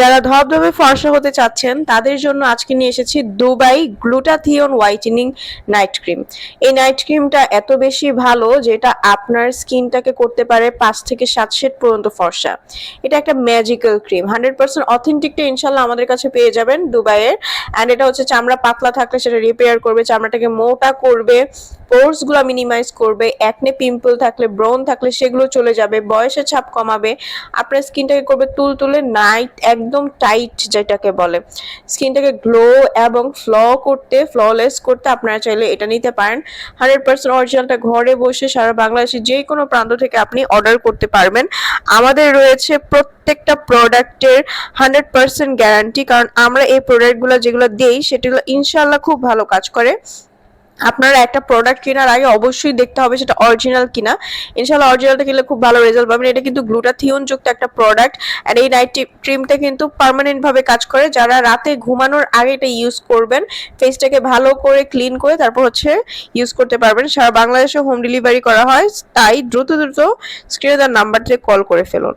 যারা ধবধবে ফর্সা হতে চাচ্ছেন, তাদের জন্য আজকে নিয়ে এসেছি Dubai glutathione whitening night cream. এই নাইট ক্রিমটা এত বেশি ভালো যেটা আপনার স্কিনটাকে করতে পারে পাঁচ থেকে সাত শেড পর্যন্ত ফর্সা। এটা একটা ম্যাজিক্যাল ক্রিম। হান্ড্রেড পার্সেন্ট অথেন্টিকটা ইনশাল্লাহ আমাদের কাছে পেয়ে যাবেন দুবাইয়ের। অ্যান্ড এটা হচ্ছে চামড়া পাতলা থাকলে সেটা রিপেয়ার করবে, চামড়াটাকে মোটা করবে। পোর্সগুলো মিনিমাইজ করবে একনে পিম্পল থাকলে ব্রন থাকলে, সেগুলো চলে যাবে, বয়সের ছাপ কমাবে। আপনার স্কিনটাকে করবে তুল তুলে নাইট একদম টাইট যেটাকে বলে। স্কিনটাকে গ্লো এবং ফ্ল করতে ফ্ললেস করতে আপনারা চাইলে এটা নিতে পারেন। হান্ড্রেড পার্সেন্ট অরিজিনালটা ঘরে বসে সারা বাংলাদেশের যে কোনো প্রান্ত থেকে আপনি অর্ডার করতে পারবেন। আমাদের রয়েছে প্রত্যেকটা প্রোডাক্টের হান্ড্রেড পার্সেন্ট গ্যারান্টি কারণ আমরা এই প্রোডাক্টগুলো যেগুলো দেই সেগুলো ইনশাল্লাহ খুব ভালো কাজ করে। আপনারা একটা প্রোডাক্ট কেনার আগে অবশ্যই দেখতে হবে সেটা অরিজিনাল কিনা। ইনশাল্লাহ অরিজিনালটা কিনলে খুব ভালো রেজাল্ট পাবেন। এটা কিন্তু গ্লুটাথিয়ন যুক্ত একটা প্রোডাক্ট আর এই নাইট ক্রিমটা কিন্তু পার্মানেন্ট ভাবে কাজ করে। যারা রাতে ঘুমানোর আগে এটা ইউজ করবেন ফেসটাকে ভালো করে ক্লিন করে তারপর হচ্ছে ইউজ করতে পারবেন। সারা বাংলাদেশে হোম ডেলিভারি করা হয়, তাই দ্রুত দ্রুত স্ক্রিনে তার নাম্বারটিতে কল করে ফেলুন।